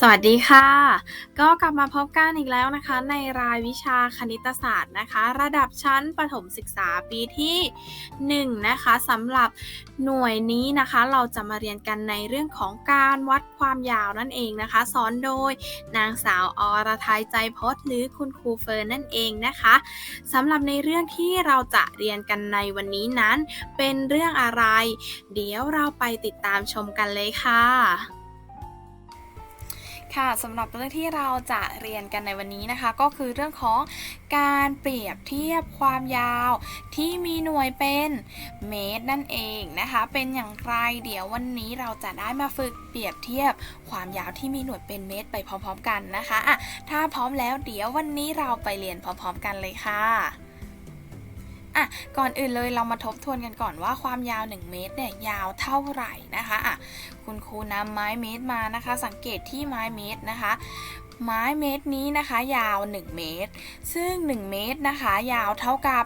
สวัสดีค่ะ ก็กลับมาพบกันอีกแล้วนะคะ ในรายวิชาคณิตศาสตร์นะคะ ระดับชั้นประถมศึกษาปีที่ 1 นะคะสำหรับหน่วยนี้นะคะ เราจะมาเรียนกันในเรื่องของการวัดความยาวนั่นเองนะคะ สอนโดยนางสาวอรทัยใจพจน์หรือคุณครูเฟิร์นนั่นเองนะคะสำหรับในเรื่องที่เราจะเรียนกันในวันนี้นั้น เป็นเรื่องอะไร เดี๋ยวเราไปติดตามชมกันเลยค่ะ ค่ะสำหรับเรื่องที่เราจะเรียนกันในวันนี้นะคะ ก็คือเรื่องของการเปรียบเทียบความยาว ที่มีหน่วยเป็นเมตรนั่นเองนะคะ เป็นอย่างไรเดี๋ยววันนี้เราจะได้มาฝึกเปรียบเทียบความยาวที่มีหน่วยเป็นเมตรไปพร้อมๆกันนะคะอะถ้าพร้อมแล้วเดี๋ยววันนี้เราไปเรียนพร้อมๆกันเลยค่ะ อะก่อนอื่นเลยเรามาทบทวนกันก่อนว่าความยาว 1 เมตรเนี่ยยาวเท่าไหร่นะคะอะคุณครูนำไม้เมตรมานะคะ สังเกตที่ไม้เมตรนะคะ ไม้เมตรนี้นะคะยาว 1 เมตร ซึ่ง 1 เมตรนะคะ ยาวเท่ากับ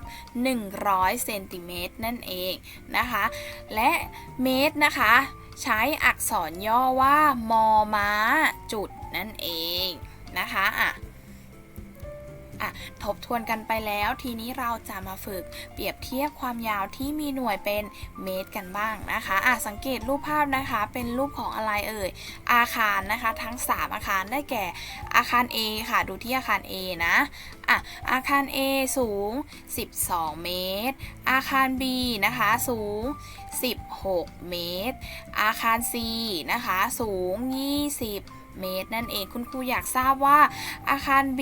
100เซนติเมตรนั่นเองนะคะ และเมตรนะคะ ใช้อักษรย่อว่ามอม้าจุดนั่นเองนะคะอะ อะทบทวนกันไปแล้วทีนี้เราจะมาฝึกเปรียบเทียบความยาวที่มีหน่วยเป็นเมตรกันบ้างนะคะอะสังเกตรูปภาพนะคะเป็นรูปของอะไรเอ่ยอาคารนะคะทั้ง 3 อาคารได้แก่อาคาร A ค่ะดูที่อาคาร A นะอะอาคาร A สูง 12 เมตร อาคาร B นะคะสูง 16 เมตร อาคาร C นะคะสูง 20 เมตร นั่นเองคุณครูอยากทราบว่าอาคาร B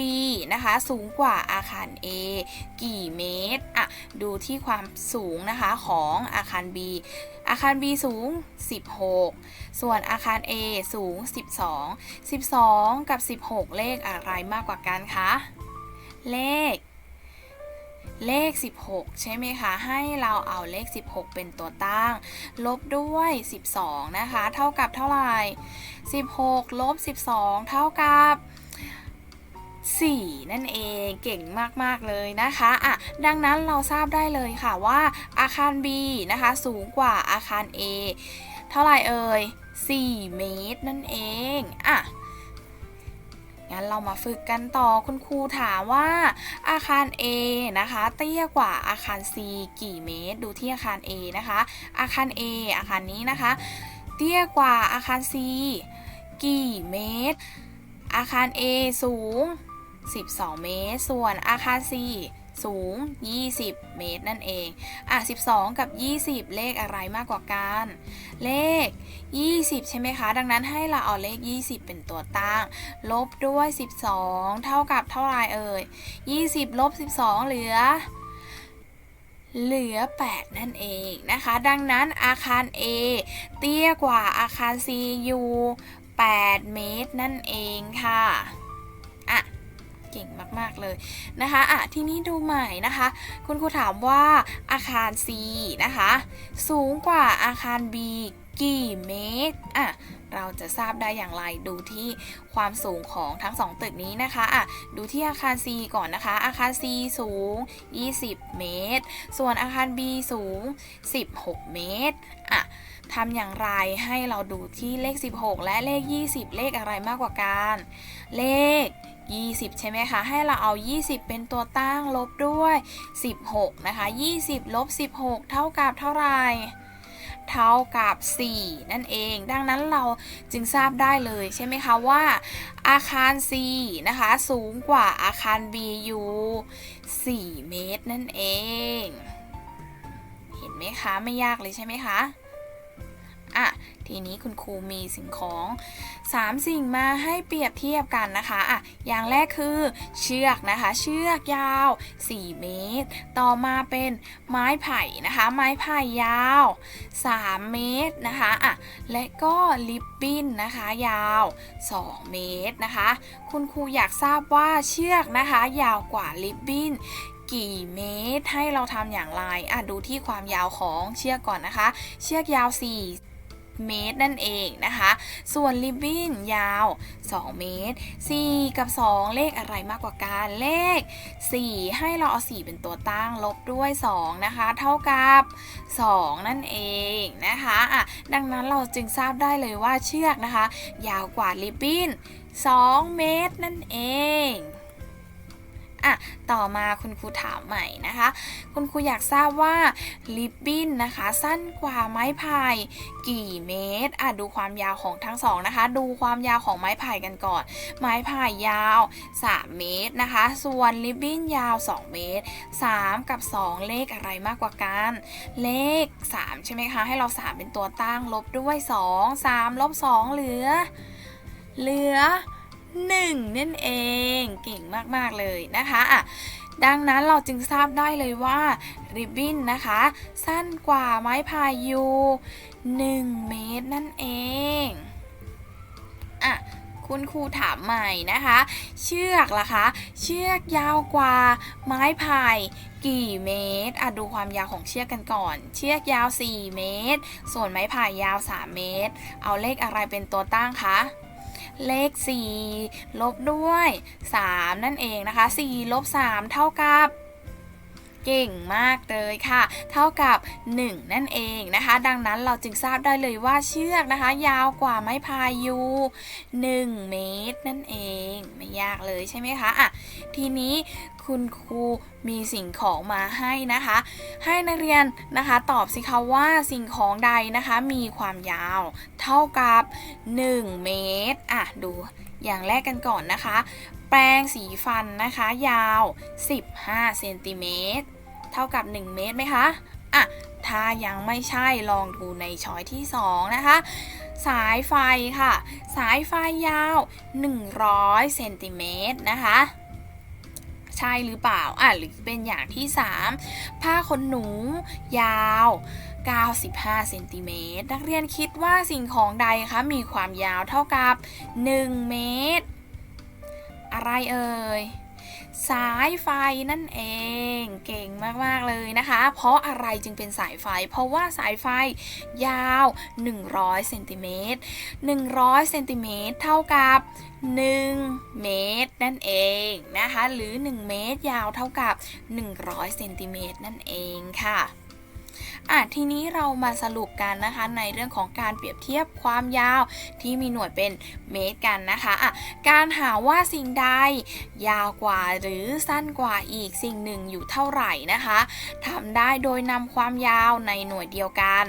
นะคะ สูงกว่าอาคาร A กี่เมตรอะดูที่ความสูงนะคะของอาคาร B อาคาร B สูง 16 ส่วนอาคาร A สูง 12 12 กับ 16 เลขอะไรมากกว่ากันคะ เลข เลข 16 ใช่ไหมคะ ให้เราเอาเลข 16 เป็นตัวตั้ง ลบด้วย 12 นะคะ เท่ากับเท่าไหร่ 16 ลบ 12 เท่ากับ 4 นั่นเองเก่งมากๆเลยนะคะอะดังนั้นเราทราบได้เลยค่ะว่าอาคาร B นะคะ สูงกว่าอาคาร A เท่าไหร่เอ่ย 4 เมตรนั่นเองอะ งั้นเรามาฝึกกันต่อคุณครูถามว่าอาคาร A นะคะ เตี้ยกว่าอาคาร C กี่เมตร ดูที่อาคาร A นะคะ อาคาร A อาคารนี้นะคะ เตี้ยกว่าอาคาร C กี่เมตร อาคาร A สูง 12 เมตร ส่วนอาคาร C สูง 20 เมตรนั่นเอง อะ 12 กับ 20 เลขอะไรมากกว่ากัน เลข 20 ใช่ไหมคะ ดังนั้นให้เราเอาเลข 20 เป็นตัวตั้ง ลบด้วย 12 เท่ากับเท่าไรเอ่ย 20 ลบ 12 เหลือเหลือ 8 นั่นเองนะคะ ดังนั้นอาคาร A เตี้ยกว่าอาคาร C อยู่ 8 เมตรนั่นเองค่ะ เก่งมากๆเลยนะคะอะที่นี้ดูใหม่นะคะ คุณครูถามว่าอาคาร C นะคะ สูงกว่าอาคาร B กี่เมตรอะเราจะทราบได้อย่างไรดูที่ความสูงของทั้ง 2 ตึกนี้นะคะอะดูที่อาคาร C ก่อนนะคะ อาคาร C สูง 20 เมตร ส่วนอาคาร B สูง 16 เมตรอะทำอย่างไรให้เราดูที่เลข 16 และเลข 20 เลขอะไรมากกว่ากัน เลข 20 ใช่ไหมคะ ให้เราเอา 20 เป็นตัวตั้งลบด้วย 16 นะคะ 20 ลบ 16 เท่ากับเท่าไหร่ เท่ากับ 4 นั่นเอง ดังนั้นเราจึงทราบได้เลยใช่ไหมคะว่า อาคาร C นะคะ สูงกว่าอาคาร B อยู่ 4 เมตรนั่นเอง เห็นไหมคะ ไม่ยากเลยใช่ไหมคะ อะทีนี้คุณครูมีสิ่งของ 3 สิ่งมาให้เปรียบเทียบกันนะคะอะอย่างแรกคือเชือกนะคะ เชือกยาว 4 เมตร ต่อมาเป็นไม้ไผ่นะคะ ไม้ไผ่ยาว 3 เมตรนะคะอะและก็ลิปบิ้นนะคะยาว 2 เมตรนะคะ คุณครูอยากทราบว่าเชือกนะคะ ยาวกว่าลิปบิ้นกี่เมตรให้เราทำอย่างไรอะดูที่ความยาวของเชือกก่อนนะคะ เชือกยาว 4 10 เมตรนั่นเองนะคะ ส่วนริบบิ้นยาว 2 เมตร 4 กับ 2 เลขอะไรมากกว่ากันเลข 4 ให้เราเอา 4 เป็นตัวตั้งลบด้วย 2 นะคะ เท่ากับ 2 นั่นเองนะคะอะดังนั้นเราจึงทราบได้เลยว่าเชือกนะคะ ยาวกว่าริบบิ้น2เมตรนั่นเอง อะต่อมาคุณครูถามใหม่นะคะ คุณครูอยากทราบว่าริบบิ้นนะคะ สั้นกว่าไม้พายกี่เมตรอะดูความยาวของทั้งสองนะคะ ดูความยาวของไม้พายกันก่อน ไม้พายยาว 3 เมตรนะคะ ส่วนริบบิ้นยาว 2 เมตร 3 กับ 2 เลขอะไรมากกว่ากัน เลข 3 ใช่ไหมคะ ให้เรา 3 เป็นตัวตั้งลบด้วย 2 3ลบ2เหลือ เหลือ 1 นั่นเองเก่งมากๆเลยนะคะอะดังนั้นเราจึงทราบได้เลยว่าริบบิ้นนะคะ สั้นกว่าไม้พายอยู่1เมตรนั่นเองอะคุณครูถามใหม่นะคะ เชือกล่ะคะ เชือกยาวกว่าไม้พายกี่เมตรอะดูความยาวของเชือกกันก่อน เชือกยาว 4 เมตร ส่วนไม้พายยาว 3 เมตร เอาเลขอะไรเป็นตัวตั้งคะ เลข 4 ลบด้วย 3 นั่นเองนะคะ 4 ลบ 3 เท่ากับ เก่งมากเลยค่ะ เท่ากับ 1 นั่นเองนะคะ ดังนั้นเราจึงทราบได้เลยว่าเชือกนะคะ ยาวกว่าไม้พายอยู่1เมตรนั่นเอง ไม่ยากเลยใช่ไหมคะอะทีนี้คุณครูมีสิ่งของมาให้นะคะ ให้นักเรียนนะคะตอบสิคะว่าสิ่งของใดนะคะมีความยาวเท่ากับ 1 เมตรอะดูอย่างแรกกันก่อนนะคะ แปรงสีฟันนะคะยาว 15 เซนติเมตร เท่ากับ 1 เมตรไหมคะอะถ้ายังไม่ใช่ลองดูในช้อยที่ 2 นะคะ สายไฟค่ะ สายไฟยาว 100เซนติเมตรนะคะใช่หรือเปล่า อะ หรือเป็นอย่างที่ 3 ผ้าขนหนู ยาว 95เซนติเมตร นักเรียนคิดว่าสิ่งของใดคะ มีความยาวเท่ากับ 1 เมตร อะไรเอ่ย สายไฟนั่นเอง เก่งมาก ๆ เลยนะคะ เพราะอะไรจึงเป็นสายไฟ เพราะว่าสายไฟยาว 100เซนติเมตร100เซนติเมตรเท่ากับ 1 เมตร นั่นเองนะคะ หรือ 1 เมตรยาวเท่ากับ 100เซนติเมตรนั่นเองค่ะ อะทีนี้เรามาสรุปกันนะคะในเรื่องของการเปรียบเทียบความยาวที่มีหน่วยเป็นเมตรกันนะคะอะการหาว่าสิ่งใดยาวกว่าหรือสั้นกว่าอีกสิ่งหนึ่งอยู่เท่าไหร่นะคะทำได้โดยนำความยาวในหน่วยเดียวกัน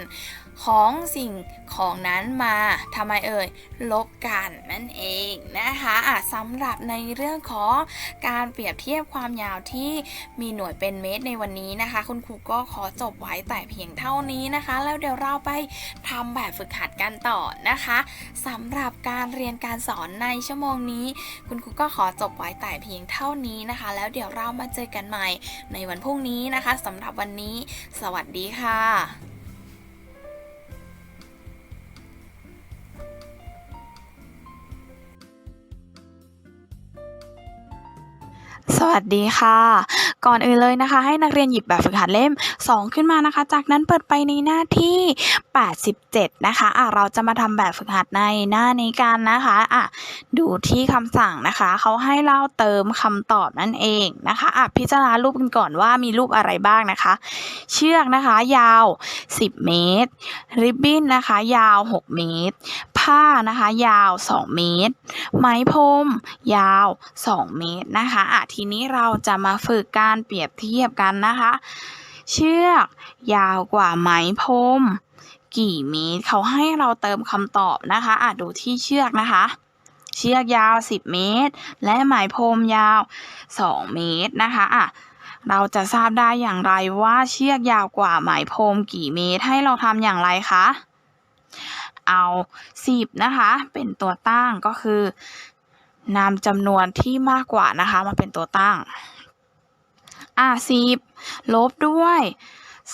ของสิ่งของนั้นมาทำไมเอ่ย ลบกันนั่นเองนะคะะสำหรับในเรื่องของการเปรียบเทียบความยาวที่มีหน่วยเป็นเมตรในวันนี้นะคะ คุณครูก็ขอจบไว้แต่เพียงเท่านี้นะคะ แล้วเดี๋ยวเราไปทำแบบฝึกหัดกันต่อนะคะสำหรับการเรียนการสอนในชั่วโมงนี้ คุณครูก็ขอจบไว้แต่เพียงเท่านี้นะคะ แล้วเดี๋ยวเรามาเจอกันใหม่ในวันพรุ่งนี้นะคะสำหรับวันนี้ สวัสดีค่ะ สวัสดีค่ะ ก่อนอื่นเลยนะคะ ให้นักเรียนหยิบแบบฝึกหัดเล่ม 2 ขึ้นมานะคะ จากนั้นเปิดไปในหน้าที่ 87 นะคะอะเราจะมาทำแบบฝึกหัดในหน้านี้กันนะคะอะดูที่คำสั่งนะคะ เขาให้เราเติมคำตอบนั่นเองนะคะอะพิจารณารูปกันก่อนว่ามีรูปอะไรบ้างนะคะ เชือกนะคะ ยาว 10 เมตร ริบบิ้นนะคะ ยาว 6 เมตร ผ้านะคะ ยาว 2 เมตร ไหมพรมยาว 2 เมตรนะคะอะทีนี้เราจะมาฝึกการเปรียบเทียบกันนะคะ เชือกยาวกว่าไหมพรมกี่เมตรเขาให้เราเติมคำตอบนะคะอะดูที่เชือกนะคะ เชือกยาว 10 เมตร และไหมพรมยาว 2 เมตรนะคะอะเราจะทราบได้อย่างไรว่าเชือกยาวกว่าไหมพรมกี่เมตรให้เราทำอย่างไรคะ เอา 10 นะคะ เป็นตัวตั้งก็คือนำจำนวนที่มากกว่านะคะมาเป็นตัวตั้ง อะ10 ลบด้วย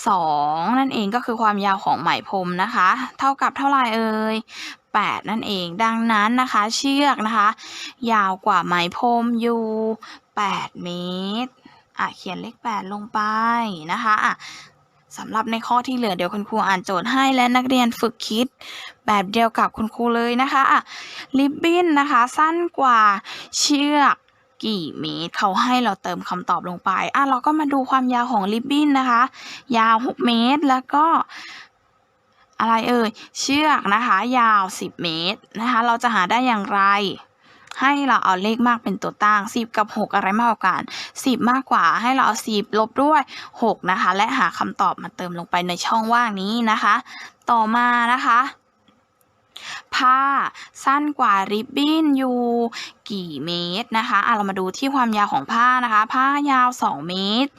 2 นั่นเองก็คือความยาวของไหมพรมนะคะ เท่ากับเท่าไหร่เอ่ย8 นั่นเองดังนั้นนะคะเชือกนะคะ ยาวกว่าไหมพรมอยู่ 8 เมตรอะเขียนเลข 8 ลงไปนะคะอะสำหรับในข้อที่เหลือเดี๋ยวคุณครูอ่านโจทย์ให้และนักเรียนฝึกคิด แบบเดียวกับคุณครูเลยนะคะอะริบบิ้นนะคะ สั้นกว่าเชือกกี่เมตรเขาให้เราเติมคำตอบลงไปอะเราก็มาดูความยาวของริบบิ้นนะคะ ยาว 6 เมตรแล้วก็อะไรเอ่ยเชือกนะคะ ยาว 10 เมตรนะคะ เราจะหาได้อย่างไร ให้เราเอาเลขมากเป็นตัวตั้ง 10 กับ 6 อะไรมากกว่ากัน 10 มากกว่าให้เราเอา 10 ลบด้วย 6 นะคะ และหาคำตอบมาเติมลงไปในช่องว่างนี้นะคะ ต่อมานะคะ ผ้า สั้นกว่าริบบิ้นอยู่ กี่เมตรนะคะอะเรามาดูที่ความยาวของผ้านะคะ ผ้ายาว 2 เมตร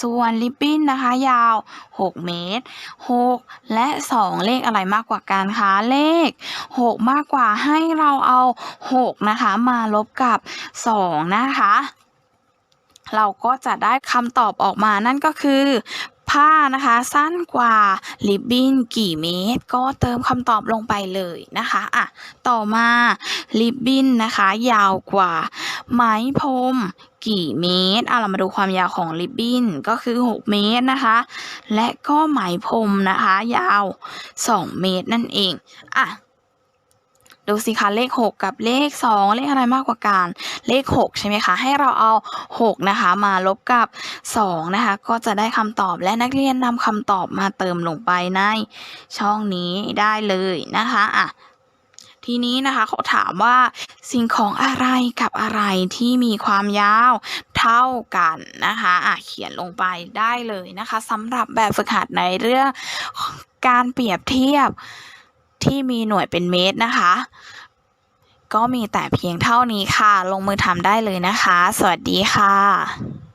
ส่วนริบบิ้นนะคะ ยาว 6 เมตร 6 และ 2 เลขอะไรมากกว่ากันคะเลข 6 มากกว่าให้เราเอา 6 นะคะ มาลบกับ 2 นะคะเราก็จะได้คำตอบออกมานั่นก็คือ ผ้านะคะ สั้นกว่าริบบิ้นกี่เมตร ก็เติมคำตอบลงไปเลยนะคะอะต่อมาริบบิ้นนะคะ ยาวกว่า ไหมพรมกี่เมตรอะเรามาดูความยาวของริบบิ้นก็คือ 6 เมตรนะคะ และก็ไหมพรมนะคะ ยาว 2 เมตรนั่นเองอะ ดูสิคะเลข 6 กับเลข 2 เลขอะไรมากกว่ากัน เลข 6 ใช่ไหมคะ ให้เราเอา 6 นะคะ มาลบกับ 2 นะคะ ก็จะได้คำตอบและนักเรียนนำคำตอบมาเติมลงไปในช่องนี้ได้เลยนะคะอะทีนี้นะคะเขาถามว่าสิ่งของอะไรกับอะไรที่มีความยาวเท่ากันนะคะอะเขียนลงไปได้เลยนะคะสำหรับแบบฝึกหัดในเรื่องการเปรียบเทียบ ที่มีหน่วยเป็นเมตรนะคะ ก็มีแต่เพียงเท่านี้ค่ะ ลงมือทำได้เลยนะคะ สวัสดีค่ะ